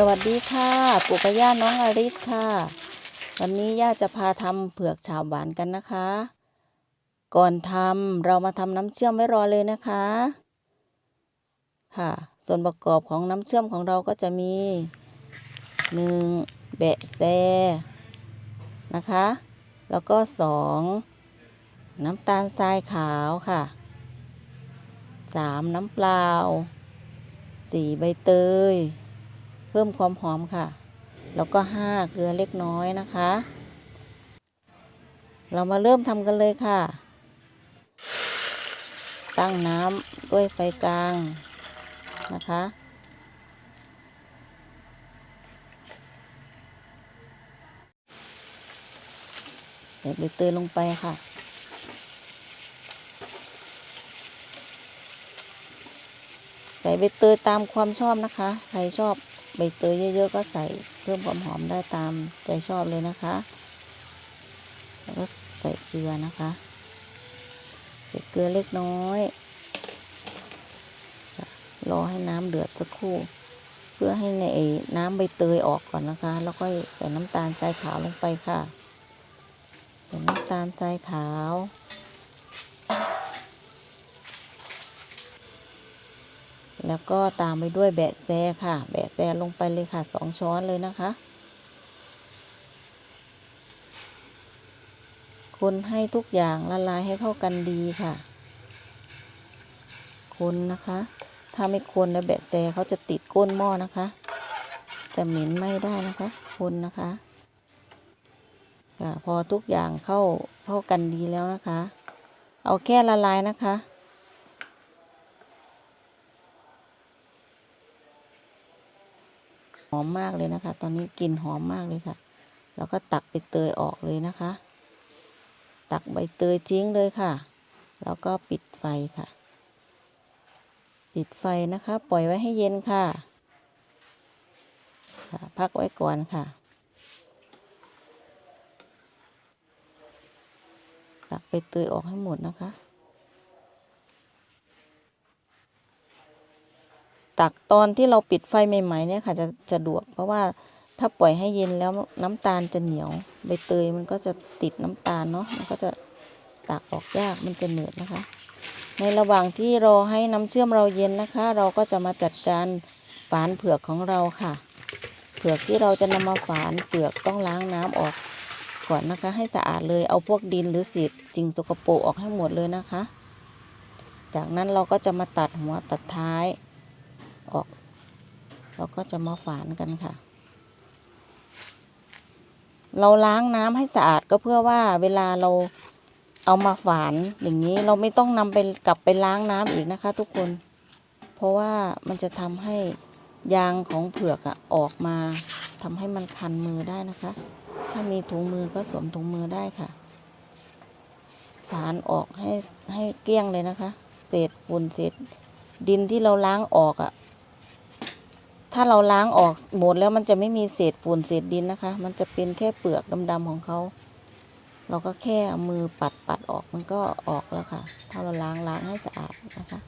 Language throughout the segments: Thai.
สวัสดีค่ะปู่กับย่าน้องอริสค่ะ วันนี้ย่าจะพาทำเผือกฉาบหวานกันนะคะ ก่อนทำเรามาทำน้ำเชื่อมไว้รอเลยนะคะ ค่ะ ส่วนประกอบของน้ำเชื่อมของเราก็จะมีหนึ่งแบะแซนะคะ แล้วก็สองน้ำตาลทรายขาวค่ะสามน้ำเปล่าสี่ใบเตย เพิ่มความหอมค่ะ แล้วก็ห้าเกลือเล็กน้อยนะคะ เรามาเริ่มทำกันเลยค่ะ ตั้งน้ำด้วยไฟกลางนะคะใส่ใบเตยลงไปค่ะ ใส่ใบเตยตามความชอบนะคะ ใครชอบ ใบเตยเยอะๆก็ใส่เพิ่มความหอมได้ตามใจชอบเลยนะคะ แล้วก็ใส่เกลือนะคะใส่เกลือเล็กน้อย รอให้น้ำเดือดสักครู่ เพื่อให้ในน้ำใบเตยออกก่อนนะคะ แล้วก็ใส่น้ำตาลทรายขาวลงไปค่ะ ใส่น้ำตาลทรายขาว แล้วก็ตามไปด้วยแบะแซค่ะ แบะแซลงไปเลยค่ะสองช้อนเลยนะคะ คนให้ทุกอย่างละลายให้เข้ากันดีค่ะ คนนะคะ ถ้าไม่คนแล้วแบะแซเขาจะติดก้นหม้อนะคะ จะเหม็นไม่ได้นะคะ คนนะคะค่ะพอทุกอย่างเข้าเข้ากันดีแล้วนะคะ เอาแค่ละลายนะคะ หอมมากเลยนะคะ ตอนนี้กลิ่นหอมมากเลยค่ะ แล้วก็ตักใบเตยออกเลยนะคะ ตักใบเตยทิ้งเลยค่ะ แล้วก็ปิดไฟค่ะ ปิดไฟนะคะ ปล่อยไว้ให้เย็นค่ะ ค่ะ พักไว้ก่อนค่ะ ตักใบเตยออกให้หมดนะคะ ตักตอนที่เราปิดไฟใหม่ๆเนี่ยค่ะจะจะดวก เพราะว่าถ้าปล่อยให้เย็นแล้วน้ำตาลจะเหนียวใบเตยมันก็จะติดน้ำตาลเนาะมันก็จะตักออกยากมันจะเหนืดนะคะ ในระหว่างที่รอให้น้ำเชื่อมเราเย็นนะคะ เราก็จะมาจัดการฝานเผือกของเราค่ะ เผือกที่เราจะนำมาฝานเปลือกต้องล้างน้ำออกก่อนนะคะ ให้สะอาดเลยเอาพวกดินหรือสิสิ่งสกปรกออกให้หมดเลยนะคะ จากนั้นเราก็จะมาตัดหัวตัดท้าย ออก เราก็จะมาฝานกันค่ะ เราล้างน้ำให้สะอาดก็เพื่อว่าเวลาเราเอามาฝานอย่างนี้เราไม่ต้องนำไปกลับไปล้างน้ำอีกนะคะ ทุกคน เพราะว่ามันจะทำให้ยางของเผือกอะออกมาทำให้มันคันมือได้นะคะ ถ้ามีถุงมือก็สวมถุงมือได้ค่ะ ฝานออกให้ให้เกลี้ยงเลยนะคะ เศษฝุ่นเศษดินที่เราล้างออกอะ ถ้าเราล้างออกหมดแล้วมันจะไม่มีเศษฝุ่นเศษดินนะคะ มันจะเป็นแค่เปลือกดำๆของเขา เราก็แค่เอามือปัดปัดออกมันก็ออกแล้วค่ะ ถ้าเราล้างล้างให้สะอาดนะคะ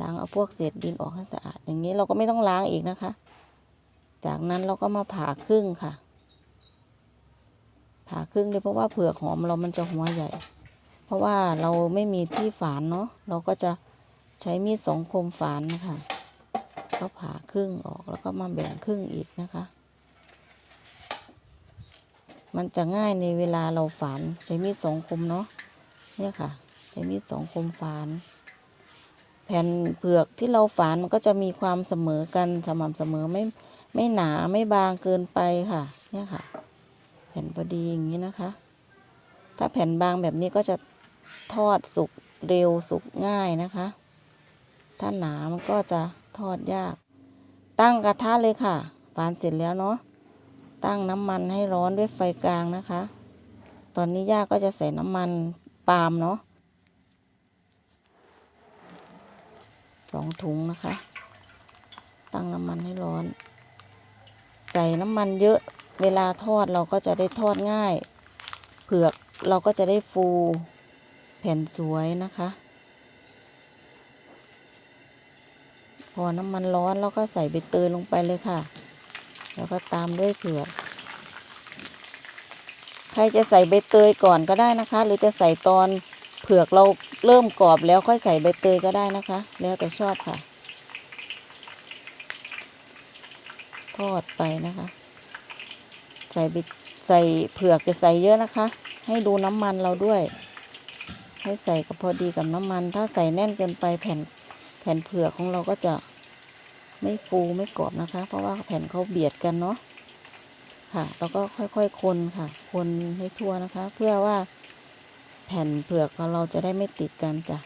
ล้างเอาพวกเศษดินออกให้สะอาด อย่างนี้เราก็ไม่ต้องล้างอีกนะคะ จากนั้นเราก็มาผ่าครึ่งค่ะ ผ่าครึ่งเลยเพราะว่าเผือกหอมเรามันจะหัวใหญ่ เพราะว่าเราไม่มีที่ฝานเนาะ เราก็จะใช้มีดสองคมฝานนะคะ ก็ผ่าครึ่งออกแล้วก็มาแบ่งครึ่งอีกนะคะ มันจะง่ายในเวลาเราฝานใช้มีดสองคมเนาะเนี่ยค่ะใช้มีดสองคมฝาน แผ่นเผือกที่เราฝานมันก็จะมีความเสมอกันสม่ำเสมอไม่ไม่หนาไม่บางเกินไปค่ะ เนี่ยค่ะ แผ่นพอดีอย่างนี้นะคะ ถ้าแผ่นบางแบบนี้ก็จะทอดสุกเร็วสุกง่ายนะคะ ถ้าหนามันก็จะ ทอดยาก ตั้งกระทะเลยค่ะฝานเสร็จแล้วเนาะตั้งน้ำมันให้ร้อนด้วยไฟกลางนะคะ ตอนนี้ย่าก็จะใส่น้ำมันปาล์มเนาะสองถุงนะคะ ตั้งน้ำมันให้ร้อน ใส่น้ำมันเยอะเวลาทอดเราก็จะได้ทอดง่าย เผือกเราก็จะได้ฟู แผ่นสวยนะคะ พอน้ำมันร้อนแล้วก็ใส่ใบเตยลงไปเลยค่ะ แล้วก็ตามด้วยเผือกใครจะใส่ใบเตยก่อนก็ได้นะคะ หรือจะใส่ตอนเผือกเราเริ่มกรอบแล้วค่อยใส่ใบเตยก็ได้นะคะ แล้วแต่ชอบค่ะ ทอดไปนะคะ ใส่ใบใส่เผือกจะใส่เยอะนะคะ ให้ดูน้ำมันเราด้วย ให้ใส่กับพอดีกับน้ำมัน ถ้าใส่แน่นเกินไปแผ่น ผ่นเผือกของเราก็จะไม่ฟูไม่กรอบนะคะ เพราะว่าแผ่นเขาเบียดกันเนาะค่ะแล้วก็ค่อยๆคนค่ะ คนให้ทั่วนะคะ เพื่อว่าแผ่นเผือกของเราจะได้ไม่ติดกันจ้ะ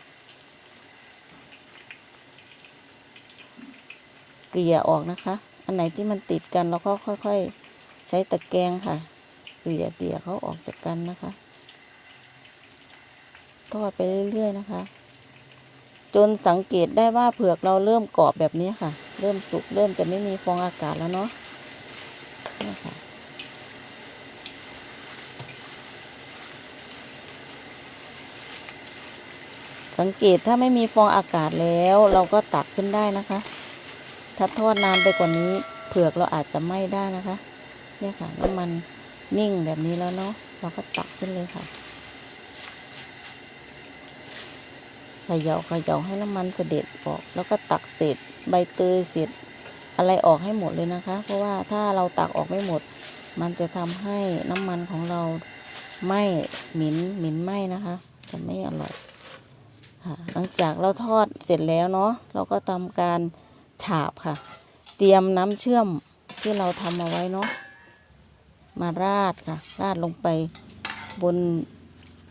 เกลี่ยออกนะคะ อันไหนที่มันติดกันเราก็ค่อย ๆ ใช้ตะแกรงค่ะเกลี่ยเกลี่ยเขาออกจากกันนะคะ ทอดไปเรื่อยๆนะคะ จนสังเกตได้ว่าเผือกเราเริ่มกรอบแบบนี้ค่ะ เริ่มสุกเริ่มจะไม่มีฟองอากาศแล้วเนาะนี่ค่ะสังเกตถ้าไม่มีฟองอากาศแล้วเราก็ตักขึ้นได้นะคะ ถ้าทอดนานไปกว่านี้เผือกเราอาจจะไหม้ได้นะคะ เนี่ยค่ะน้ำมันนิ่งแบบนี้แล้วเนาะเราก็ตักขึ้นเลยค่ะ ขย่าเขย่าให้น้ำมันเสด็จออก แล้วก็ตักเศษใบเตยเศษอะไรออกให้หมดเลยนะคะ เพราะว่าถ้าเราตักออกไม่หมด มันจะทำให้น้ำมันของเราไหม้หมินหมินไหม้นะคะจะไม่อร่อยค่ะหลังจากเราทอดเสร็จแล้วเนาะเราก็ทำการฉาบค่ะ เตรียมน้ำเชื่อมที่เราทำเอาไว้เนาะมาราดค่ะ ราดลงไปบน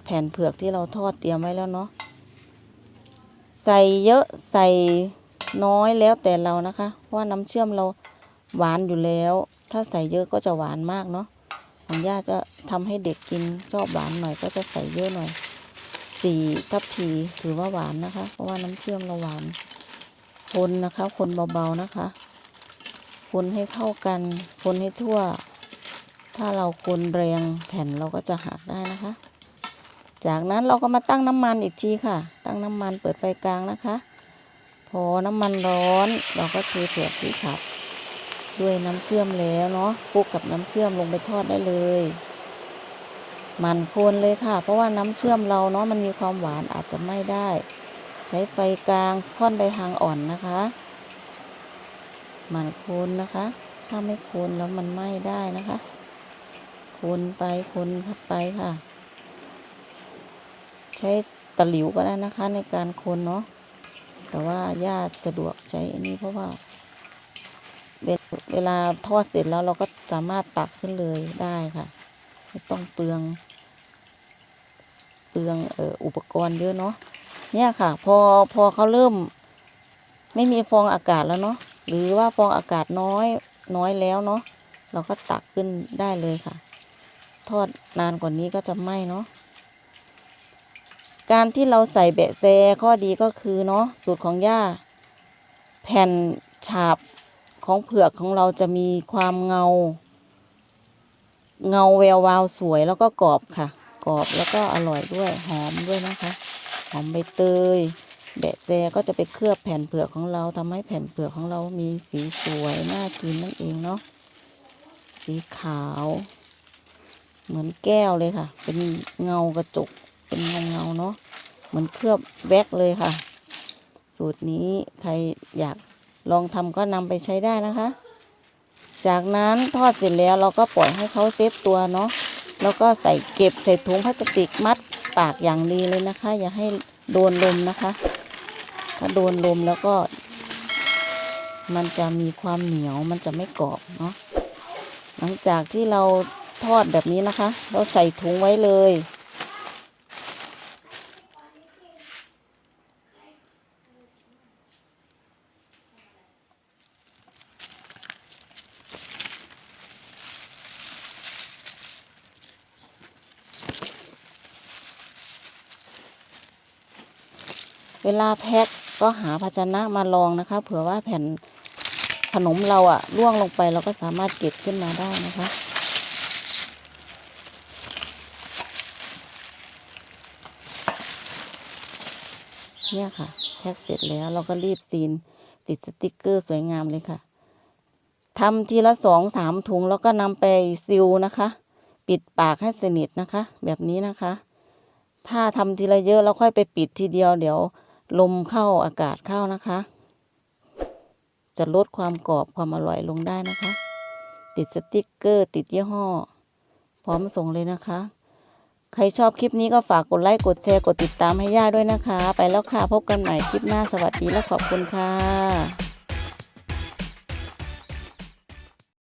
แผ่นเผือกที่เราทอดเตรียมไว้แล้วเนาะ ใส่เยอะใส่น้อยแล้วแต่เรานะคะ ว่าน้ำเชื่อมเราหวานอยู่แล้ว ถ้าใส่เยอะก็จะหวานมากเนาะของญาติก็ทำให้เด็กกินชอบหวานหน่อยก็จะใส่เยอะหน่อยสี่ทัพพีถือว่าหวานนะคะ เพราะว่าน้ำเชื่อมเราหวาน คนนะคะ คนเบาๆนะคะ คนให้เข้ากัน คนให้ทั่ว ถ้าเราคนแรงแผ่นเราก็จะหักได้นะคะ จากนั้นเราก็มาตั้งน้ำมันอีกทีค่ะ ตั้งน้ำมันเปิดไฟกลางนะคะ พอน้ำมันร้อนเราก็เทเผือกที่ขับ ด้วยน้ำเชื่อมแล้วเนาะคลุกกับน้ำเชื่อมลงไปทอดได้เลย มันคนเลยค่ะ เพราะว่าน้ำเชื่อมเราเนาะมันมีความหวานอาจจะไม่ได้ ใช้ไฟกลางค่อนไปทางอ่อนนะคะ มันคนนะคะ ถ้าไม่คนแล้วมันไหม้ได้นะคะ คนไปคนไปค่ะ ใช้ตะหลิวก็ได้นะคะ ในการคนเนาะแต่ว่าญาติสะดวกใช้อันนี้เพราะว่า เวลาทอดเสร็จแล้วเราก็สามารถตักขึ้นเลยได้ค่ะ ไม่ต้องเปลือง เปลืองอออุปกรณ์เยอะเนาะเนี่ยค่ะ พอพอเขาเริ่ม ไม่มีฟองอากาศแล้วเนาะหรือว่าฟองอากาศน้อยน้อยแล้วเนาะเราก็ตักขึ้นได้เลยค่ะ ทอดนานกว่านี้ก็จะไหม้เนาะ การที่เราใส่แบะแซข้อดีก็คือเนาะสูตรของย่า แผ่นฉาบของเผือกของเราจะมีความเงา เงาแวววาวสวยแล้วก็กรอบค่ะ กรอบแล้วก็อร่อยด้วยหอมด้วยนะคะ หอมใบเตยแบะแซก็จะไปเคลือบแผ่นเผือกของเราทำให้แผ่นเผือกของเรามีสีสวยน่ากินนั่นเองเนาะสีขาว เหมือนแก้วเลยค่ะ เป็นเงากระจก เป็นเงาเงาเนาะเหมือนเคลือบแว็กเลยค่ะ สูตรนี้ใครอยากลองทำก็นำไปใช้ได้นะคะ จากนั้นทอดเสร็จแล้วเราก็ปล่อยให้เขาเซฟตัวเนาะแล้วก็ใส่เก็บใส่ถุงพลาสติกมัดปากอย่างดีเลยนะคะ อย่าให้โดนลมนะคะ ถ้าโดนลมแล้วก็ มันจะมีความเหนียวมันจะไม่กรอบเนาะหลังจากที่เราทอดแบบนี้นะคะ เราใส่ถุงไว้เลย วลาแพ็คก็หาภาชนะมาลองนะคะ เผื่อว่าแผ่นขนมเราอะร่วงลงไปเราก็สามารถเก็บขึ้นมาได้นะคะ เนี่ยค่ะ แพ็คเสร็จแล้วเราก็รีบซีนติดสติกเกอร์สวยงามเลยค่ะทำทีละสองสามถุงแล้วก็นำไปซิลนะคะ ปิดปากให้สนิทนะคะ แบบนี้นะคะ ถ้าทำทีละเยอะแล้วค่อยไปปิดทีเดียวเดี๋ยว ลมเข้าอากาศเข้านะคะ จะลดความกรอบความอร่อยลงได้นะคะ ติดสติกเกอร์ ติดยี่ห้อ พร้อมส่งเลยนะคะ ใครชอบคลิปนี้ก็ฝากกดไลค์กดแชร์กดติดตามให้ย่าด้วยนะคะ ไปแล้วค่ะ พบกันใหม่คลิปหน้าสวัสดีและขอบคุณค่ะ